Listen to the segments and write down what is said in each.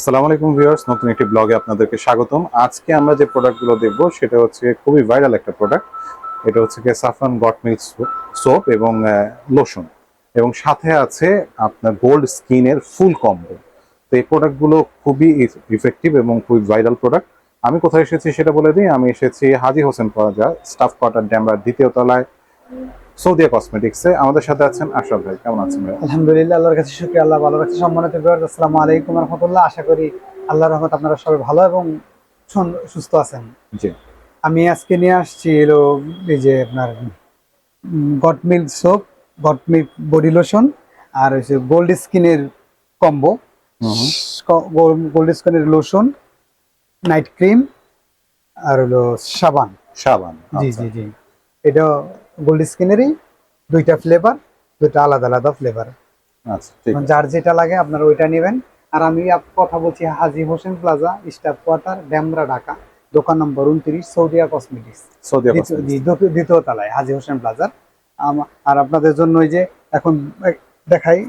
আসসালামু আলাইকুম ভিউয়ার্স, নতুন একটি ব্লগে আপনাদেরকে স্বাগতম। আজকে আমরা যে প্রোডাক্টগুলো দেখব, সেটা হচ্ছে খুবই ভাইরাল একটা প্রোডাক্ট। এটা হচ্ছে কি সাফরান গট মিল্ক সোপ এবং লোশন। এবং সাথে আছে আপনার গোল্ড স্কিনের ফুল কম্বো। তো এই প্রোডাক্টগুলো খুবই ইফেক্টিভ এবং খুবই ভাইরাল প্রোডাক্ট। আমি কোথায় এসেছি সেটা বলে দিই। আমি এসেছি Haji Hossain plaza staff quarter ড্যামরার দ্বিতীয় তলায়। সৌদিয়া কসমেটিক্সে আমাদের সাথে আছেন আশরাফ ভাই। কেমন আছেন ভাই? আলহামদুলিল্লাহ আল্লাহর কাছে শুক্রিয়া আল্লাহ ভালো রাখছে সম্মানিত ভিউয়ার্স আসসালামু আলাইকুম রহমতুল্লাহ। আশা করি আল্লাহর রহমত আপনারা সবাই ভালো এবং সুস্থ আছেন। জি। আমি আজকে নিয়ে আসছি এলো এই যে আপনার goat milk soap goat milk body lotion আর হচ্ছে গোল্ড স্কিনের কম্বো। গোল্ড স্কিনের লোশন নাইট ক্রিম আর হলো সাবান। সাবান জি আচ্ছা। জি জি। এটা গোল্ড স্কিনেরই দুইটা ফ্লেভার দুইটা আলাদা আলাদা ফ্লেভার আচ্ছা যার যেটা লাগে আপনারা ওইটা নেবেন। আর আমি কথা বলছি Haji Hossain plaza staff quarter Demra Dhaka দোকান নম্বর উনত্রিশ সৌদিয়া কসমেটিক্স। সৌদিয়া দ্বিতীয়- তলায় হাজি হোসেন প্লাজার। আর আপনাদের জন্য ওই যে এখন দেখাই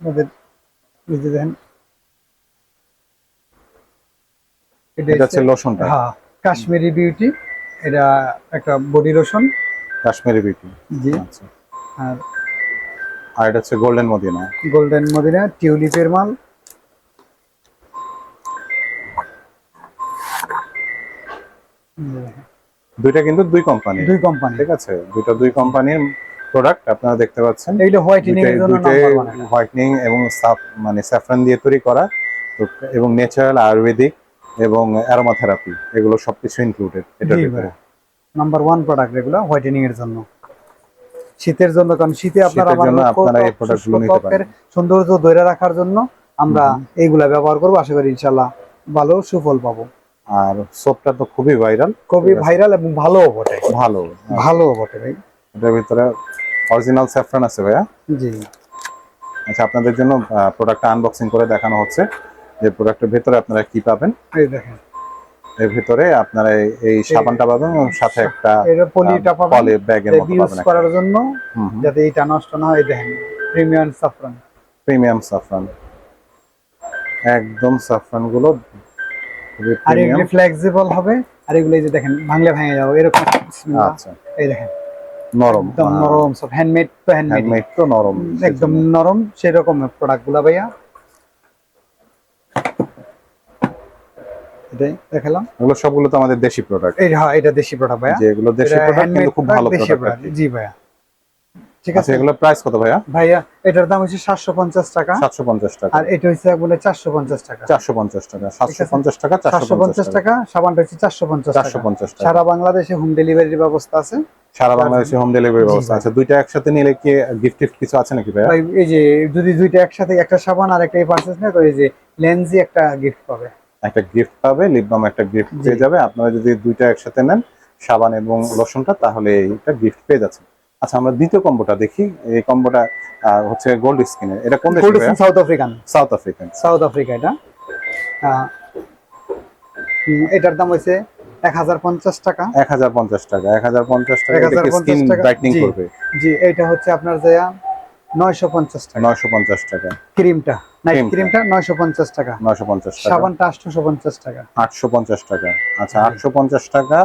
যে দেখেন। এটা হচ্ছে- লোশনটা হ্যাঁ কাশ্মীরি বিউটি এটা একটা বডি লোশন কাশ্মীরি বিউটি জি। আচ্ছা। আর আর এটা হচ্ছে গোল্ডেন মদিনা গোল্ডেন মদিনা টিউলিপের মাল। দুইটা কিন্তু দুই কোম্পানি দুই কোম্পানি ঠিক আছে? দুইটা দুই কোম্পানির প্রোডাক্ট আপনারা দেখতে পাচ্ছেন। এইগুলো হোয়াইটেনিং এর জন্য হোয়াইটনিং এবং সাফ মানে স্যাফরান দিয়ে তৈরি করা। এবং ন্যাচারাল আয়ুর্বেদিক এবং অ্যারোমাথেরাপি এগুলো সবকিছু ইনক্লুডেড এটার জি ভিতরে। নাম্বার ওয়ান প্রোডাক্ট এগুলো হোয়াইটেনিং এর জন্য। শীতের জন্য কারণ শীতে আপনারা আপনারা। সৌন্দর্য ধরে রাখার জন্য আমরা এইগুলা ব্যবহার করব। আশা করি ইনশাল্লাহ ভালো সুফল পাবো। আর সোপটা তো খুবই ভাইরাল খুবই ভাইরাল এবং ভালো বটে। ভালো ভালো বটে ভাই। এটার ভিতরে অরিজিনাল স্যাফরান আছে ভাইয়া। জি। আচ্ছা আপনাদের জন্য প্রোডাক্টটা আনবক্সিং করে দেখানো হচ্ছে। যে প্রোডাক্টের ভিতরে আপনারা কি পাবেন? এই দেখেন। এর ভিতরে আপনারা এই- সাবানটা পাবেন এবং সাথে একটা এটা পলিটা পাবেন পলি ব্যাগের মতো ইউজ পাবেন করার জন্য। যাতে এইটা নষ্ট না হয় দেখেন প্রিমিয়াম সাফরান প্রিমিয়াম সাফরান একদম সাফরানগুলো আর এগুলি ফ্লেক্সিবল হবে। আর এগুলো এই যে দেখেন ভাঙলে ভেঙে যাবে এরকম আচ্ছা। এই দেখেন। নরম। একদম নরম সব হ্যান্ডমেড তো হ্যান্ডমেড তো নরম। একদম নরম সেরকম প্রোডাক্টগুলা ভাইয়া। এটাই দেখালাম। এগুলো সবগুলো তো আমাদের দেশি প্রোডাক্ট এই হ্যাঁ এটা দেশি প্রোডাক্ট ভাইয়া। যে এগুলো দেশি প্রোডাক্ট কিন্তু খুব ভালো প্রোডাক্ট জি ভাইয়া। ঠিক আচ্ছা আছে। এগুলো প্রাইস কত ভাইয়া? ভাইয়া এটার দাম হচ্ছে সাতশো পঞ্চাশ টাকা। সাতশো পঞ্চাশ টাকা। আর এটা হচ্ছে বলে চারশো পঞ্চাশ টাকা। চারশো পঞ্চাশ টাকা। সাতশো আছে। পঞ্চাশ টাকা চারশো চারশো পঞ্চাশ টাকা সাবানটা হচ্ছে চারশো পঞ্চাশ চারশো টাকা পঞ্চাশ টাকা। সারা বাংলাদেশে হোম ডেলিভারির ব্যবস্থা আছে। সারা বাংলাদেশে হোম ডেলিভারি ব্যবস্থা আছে। দুইটা একসাথে নিলে কি গিফট টিফট কিছু আছে নাকি ভাইয়া? ভাই এই যে যদি দুইটা একসাথে একটা সাবান আর একটা পার্সেস নেয় তো এই যে লেন্সি একটা গিফট পাবে। একটা গিফট পাবে লিপবাম একটা গিফট পেয়ে যাবে। আপনারা যদি দুইটা একসাথে নেন সাবান এবং লোশনটা তাহলে এইটা গিফট পেয়ে যাচ্ছে আচ্ছা আমরা দ্বিতীয় কম্বোটা দেখি। এই কম্বোটা হচ্ছে গোল্ড স্কিনের এটা কোন দেশে South African South African South Africa এটা। এটার দাম হইছে 1050 টাকা। 1050 টাকা। 1050 টাকা। এটা স্কিন ব্রাইটনিং করবে? জি এটা হচ্ছে আপনার জায়গা 950 টাকা। 950 টাকা। ক্রিমটা নাইট টাকা। 950 টাকা। সাবানটা 850 টাকা। 850 টাকা। আচ্ছা 850 টাকা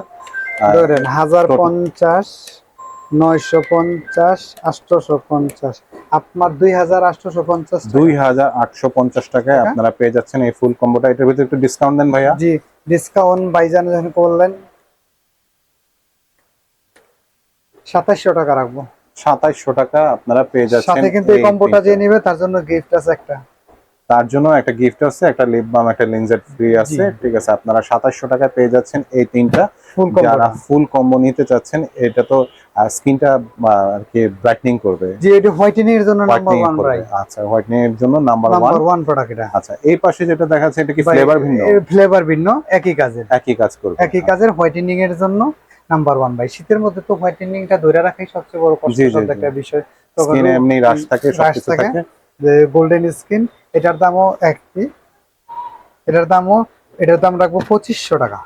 ধরেন 1050 950 850 আপনার 2850 2850 টাকায় আপনারা পেয়ে যাচ্ছেন এই ফুল কম্বোটা। এটার ভিতরে একটু ডিসকাউন্ট দেন ভাইয়া। জি ডিসকাউন্ট বাইজান যখন করলেন সাতাশশো টাকা রাখব। সাতাইশশো টাকা আপনারা পেয়ে যাচ্ছেন সাথে কিন্তু এই কম্বোটা যে। নিবে তার জন্য গিফট আছে একটা। তার জন্য একটা গিফট আছে একটা লিপ বাম একটা লিনজেট ফ্রি আছে ঠিক আছে? আপনারা সাতাইশশো টাকায় পেয়ে যাচ্ছেন এই তিনটা। যারা ফুল কম্বো নিতে চাচ্ছেন এটা তো স্কিনটা আর কি ব্রাইটনিং করবে। জি এটা হোয়াইটেনিং এর জন্য নাম্বার আচ্ছা হোয়াইটনিং এর জন্য নাম্বার ওয়ান নাম্বার প্রোডাক্ট এটা। আচ্ছা এই পাশে যেটা দেখা যাচ্ছে এটা কি ফ্লেভার ভিন্ন? ফ্লেভার ভিন্ন একই কাজের। একই কাজ করবে। একই কাজের হোয়াইটেনিং এর জন্য। নাম্বার ওয়ান ভাই। শীতের মধ্যে তো হোয়াইটেনিংটা ধরে রাখাই সবচেয়ে বড় জি, জি, কষ্ট একটা বিষয়। স্কিনে এমনি রাশ থাকে সবকিছু থাকে। যে গোল্ডেন স্কিন এটার দামও একই এটার দামও এটার দাম রাখব পঁচিশশো টাকা।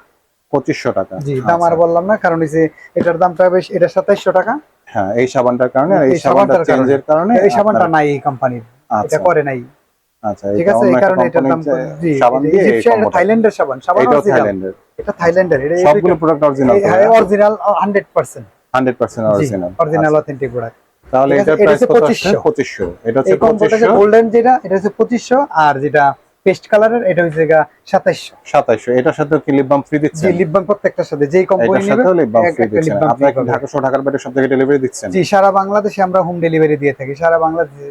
পঁচিশশো টাকা। জি দাম আর আচ্ছা। বললাম না কারণ এই যে এটার দামটা বেশ এটা সাতাইশশো টাকা। হ্যাঁ এই সাবানটার কারণে এই এই সাবানটা সাবানটার চেঞ্জের কারণে। এই সাবানটা নাই এই কোম্পানির আচ্ছা। এটা করে নাই। আচ্ছা ঠিক এটা আছে এই কারণে এটার দাম জি সাবান দিয়ে এই ইজিপশিয়ান combo টা। থাইল্যান্ডের সাবান সাবান এটাও থাইল্যান্ডের এটা থাইল্যান্ডের এটা সবগুলো product original original 100% hundred percent original original authentic product তাহলে ঠিক আছে, এটার এটা প্রাইস হচ্ছে কত 2500 পঁচিশশো। এটা হচ্ছে এই কম্বোটা পঁচিশশো? গোল্ডেন যেটা এটা হচ্ছে 2500 আর যেটা পেস্ট কালারের এটা হচ্ছে গা 2700 সাতাইশশো। এটার সাথে কি লিপ বাম ফ্রি জি দিচ্ছেন লিপ বাম প্রত্যেকটার সাথে। যেই কোম্পানি নেবে সাথেও লিপ বাম ফ্রি দিচ্ছেন। lip কি ঢাকা ঢাকার বাইরে সব জায়গায় ডেলিভারি দিচ্ছেন? জি সারা বাংলাদেশে আমরা হোম ডেলিভারি দিয়ে থাকি। সারা বাংলাদেশে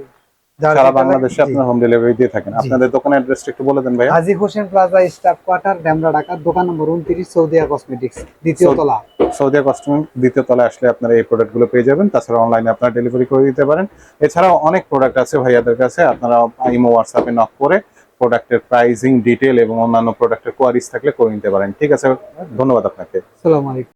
সারা বাংলাদেশে। আপনার হোম ডেলিভারি দিয়ে থাকেন। আপনাদের দোকানের অ্যাড্রেসটা একটু বলে দেন ভাইয়া। Haji Hossain plaza staff quarter Demra Dhaka দোকান নম্বর উনত্রিশ সৌদিয়া কসমেটিক্স দ্বিতীয় তলা। সৌদি কাস্টমার দ্বিতীয় তলায় আসলে আপনারা এই প্রোডাক্টগুলো পেয়ে যাবেন। তাছাড়া অনলাইনে আপনারা ডেলিভারি করে দিতে পারেন। এছাড়াও অনেক প্রোডাক্ট আছে ভাইয়াদের কাছে। আপনারা ইমো হোয়াটসঅ্যাপে নক করে প্রোডাক্টের প্রাইসিং ডিটেল এবং অন্যান্য প্রোডাক্টের কোয়ারিজ থাকলে করে নিতে পারেন। ঠিক আছে ধন্যবাদ আপনাকে। সালাম আলাইকুম।